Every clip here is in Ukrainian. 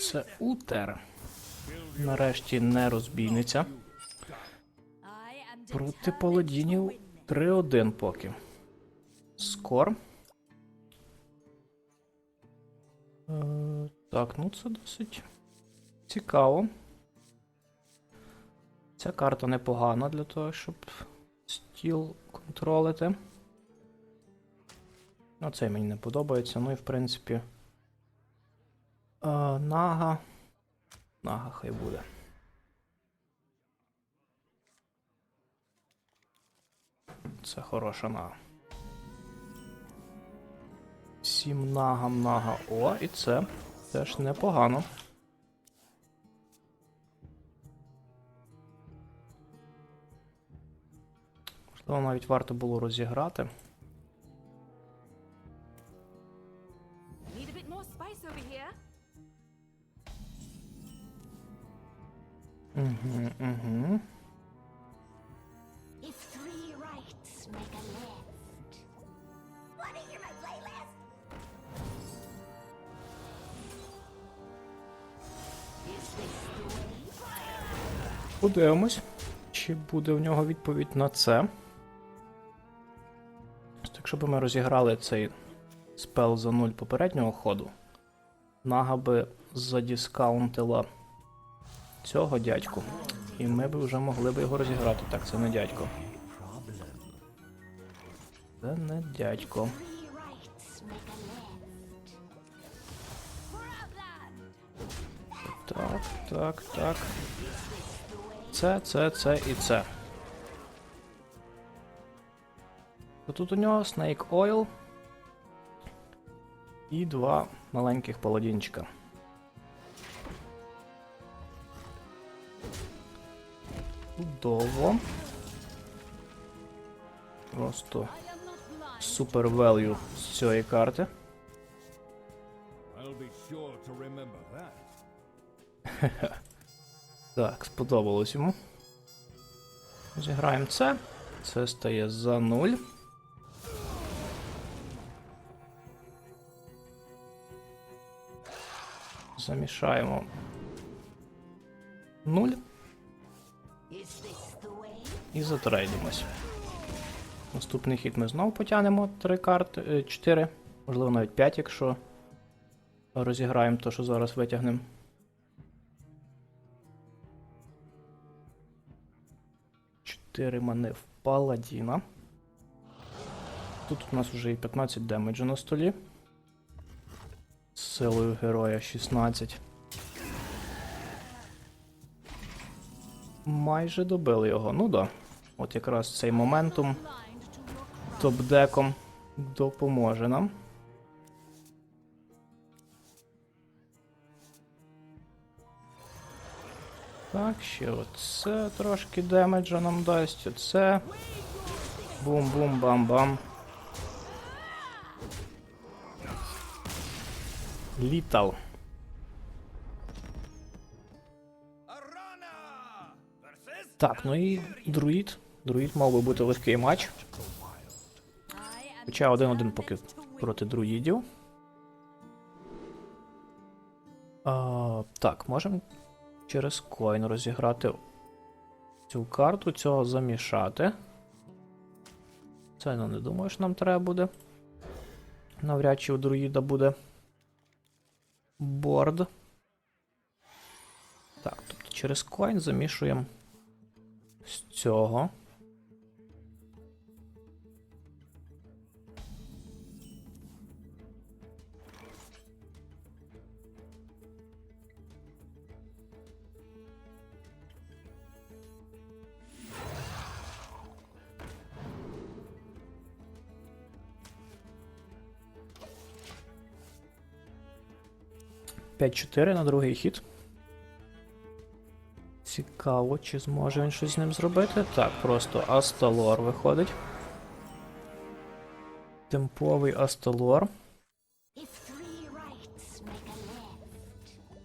Це Утер. Нарешті не розбійниця. Проти паладінів 3-1 поки. Скор. Е, так, ну це досить цікаво. Ця карта непогана для того, щоб стіл контролити. Ну, цей мені не подобається. Ну і в принципі. Е, нага. Нага хай буде. Це хороша нага. Сім нагам нага. О, і це теж непогано. Можливо, навіть варто було розіграти. Need a bit more spice over here. Подивимось, чи буде в нього відповідь на це. Якщо б ми розіграли цей спел за 0 попереднього ходу, Нага би задіскаунтила цього дядьку, і ми б вже могли б його розіграти. Так, це не дядько. Це не дядько. Так, так, так. Це, це, це і це. Тут у нього Snake Oil і два маленьких паладінчика. Чудово. Просто супер велью з цієї карти. Так, сподобалось йому. Зіграємо це. Це стає за 0. Замішаємо 0 і затрейдимось. Наступний хід ми знову потягнемо 3 карти, 4, можливо навіть 5, якщо розіграємо те, що зараз витягнемо. Чотири мани в паладіна. Тут у нас вже і 15 демеджу на столі. З силою героя 16. Майже добили його. Ну да. От якраз цей моментум топ-деком допоможе нам. Так, ще оце трошки демеджа нам дасть. Оце. Бум-бум-бам-бам. Літал. Так, ну і друїд. Друїд мав би бути легкий матч. Хоча один-один поки проти друїдів. А, так, можемо через коін розіграти цю карту, цього замішати. Це ну, не думаю, що нам треба буде. Навряд чи у друїда буде борд. Так, тобто через коін замішуємо з цього. П'ять 4 на другий хід. Цікаво, чи зможе він щось з ним зробити. Так, просто Асталор виходить. Темповий Асталор.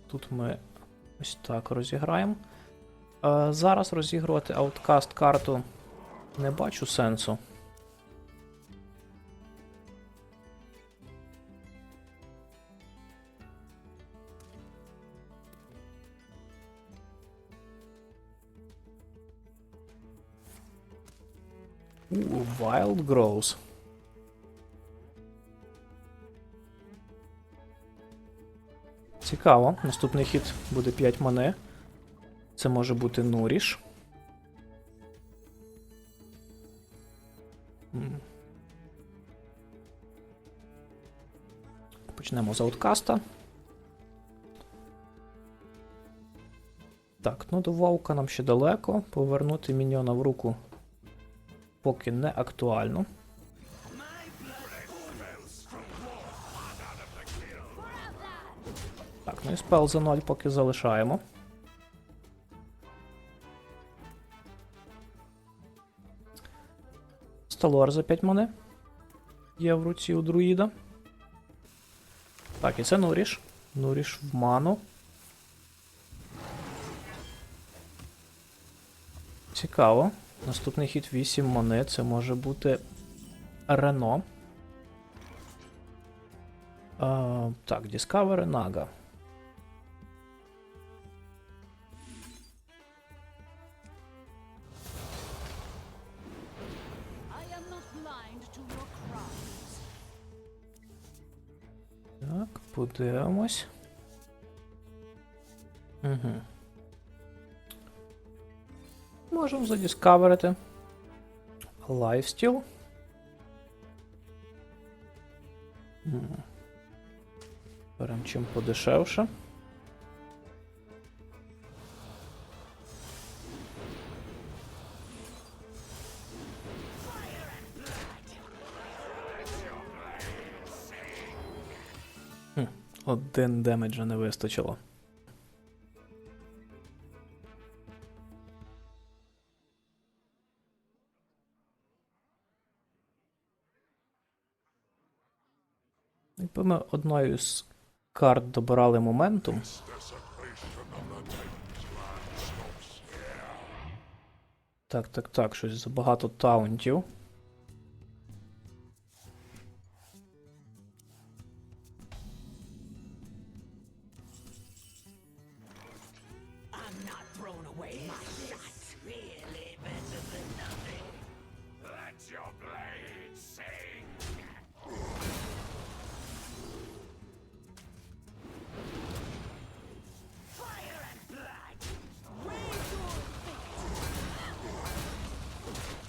Тут ми ось так розіграємо. Зараз розігрувати ауткаст карту не бачу сенсу. У, Wild Grows. Цікаво. Наступний хід буде 5 мани. Це може бути Нуріш. Почнемо з ауткаста. Так, ну до вовка нам ще далеко. Повернути міньйона в руку поки не актуально. Так, ну і спел за 0 поки залишаємо. Сталор за 5 мани. Є в руці у друїда. Так, і це Нуріш. Нуріш в ману. Цікаво. Наступний хід 8 мани. Це може бути Рено. А, так, Discovery Naga. Так, подивимось. Угу. Можемо задіскаверити. Лайфстіл. М. Берем чим подешевше. Один демеджа не вистачило. Одною з карт добирали моментум. Так, так, так, щось забагато таунтів.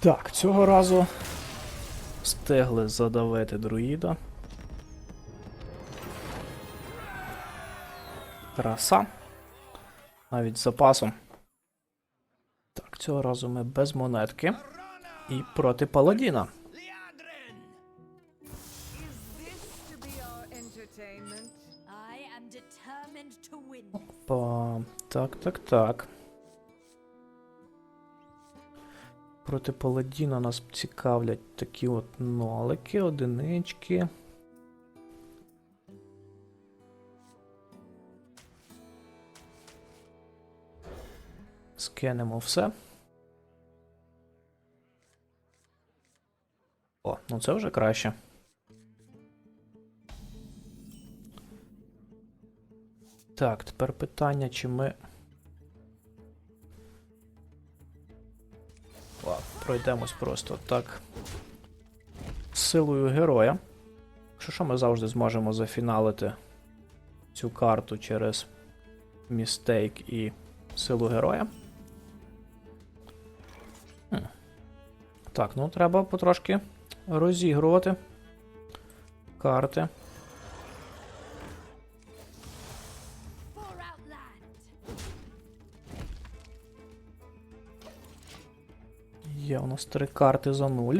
Так, цього разу встигли задавити друїда. Краса. Навіть з запасом. Так, цього разу ми без монетки. І проти паладіна. This to be our entertainment? I am determined to win. Па... Так, так, так. Проти паладіна нас цікавлять такі от нолики, одинички. Скинемо все. О, ну це вже краще. Так, тепер питання, чи ми. Пройдемось просто так. Силою героя. Що що ми завжди зможемо зафіналити цю карту через містейк і силу героя. Так, ну треба потрошки розігрувати карти. Є у нас три карти за нуль.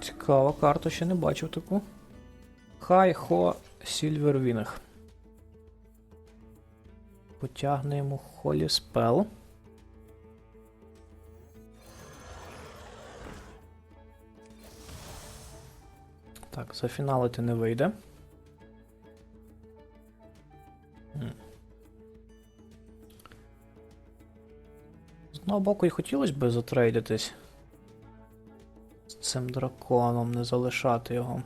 Цікава карта, ще не бачив таку. Хай Хо Сільвервінг. Потягнемо Холі Спел. Так, зафіналити не вийде. Одного боку і хотілося б затрейдитись з цим драконом, не залишати його.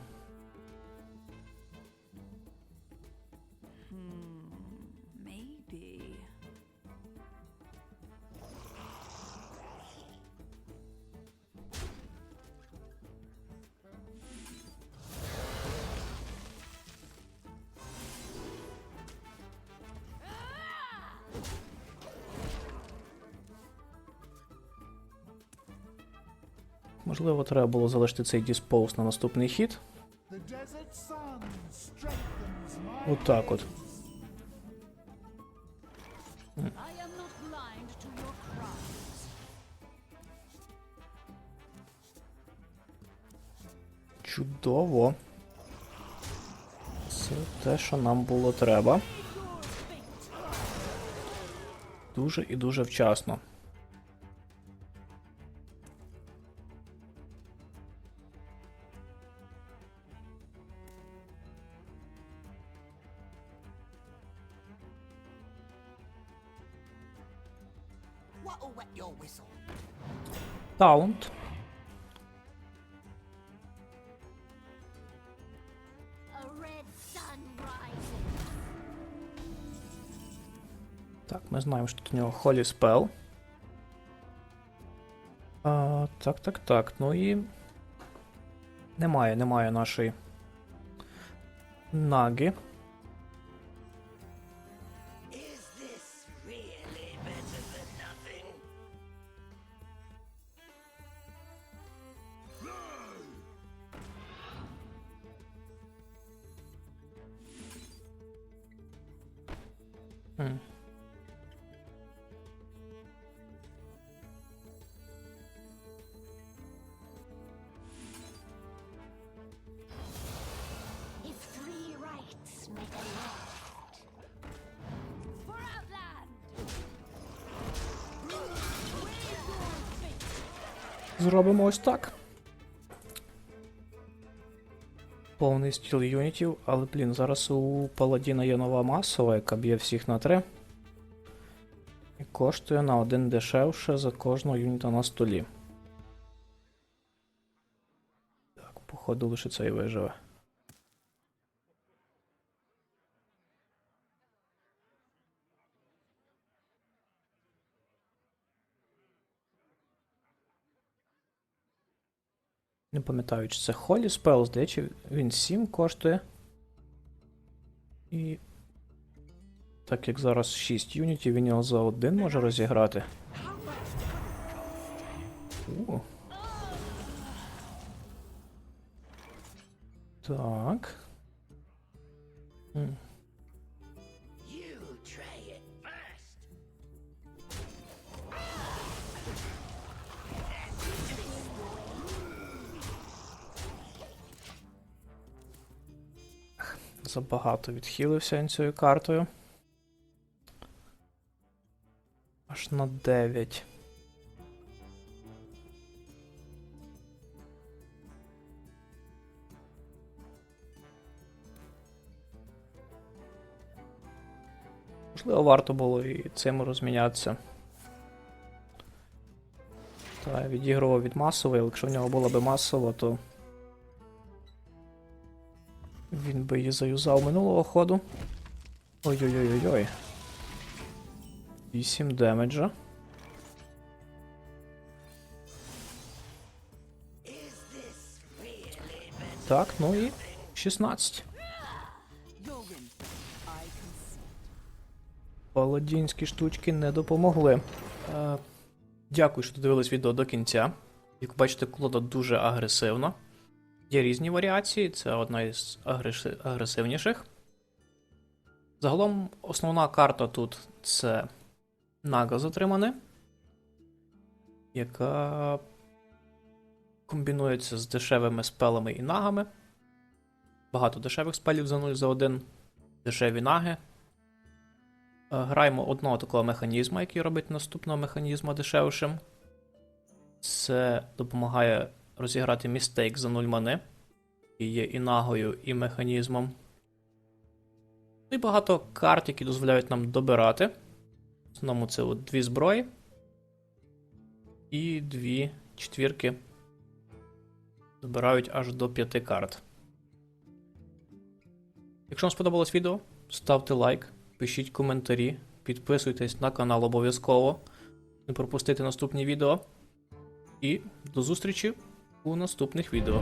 Можливо, треба було залишити цей диспоуз на наступний хід. Отак от. Your cries. Чудово. Це те, що нам було треба. Дуже і дуже вчасно. Таунт. Так, ми знаємо, що тут у нього Холі Спел. А, так, так, так. Ну і. Немає, немає нашої. Наги. Зробимо ось так. Повний стіл юнітів, але, блін, зараз у Паладіна є нова масова, яка б'є всіх на 3. І коштує на один дешевше за кожного юніта на столі. Так, походу лише цей виживе. Не пам'ятаю, чи це Холі Спел, здається, він 7 коштує. І. Так як зараз 6 юнітів, він його за один може розіграти. О. Так. Забагато відхилився цією картою. Аж на 9. Можливо, варто було і цим розмінятися. Та, відігрував від масової, але якщо в нього була би масова, то. Він би її заюзав минулого ходу. Ой-ой-ой-ой-ой. 8 демеджа. Так, ну і 16. Your win. I consent. Паладінські штучки не допомогли. Е, дякую, що додивились відео до кінця. Як бачите, колода дуже агресивна. Є різні варіації, це одна із агресивніших. Загалом, основна карта тут це Нага затримане, яка комбінується з дешевими спелами і нагами. Багато дешевих спелів за 0 за 1, дешеві наги. Е, Граємо одного такого механізма, який робить наступного механізма дешевшим. Це допомагає розіграти містейк за 0 мани. І є і нагою, і механізмом. Ну і багато карт, які дозволяють нам добирати. В основному це от дві зброї. І дві четвірки. Добирають аж до 5 карт. Якщо вам сподобалось відео, ставте лайк, пишіть коментарі, підписуйтесь на канал обов'язково. Не пропустите наступні відео. І до зустрічі у наступних відео.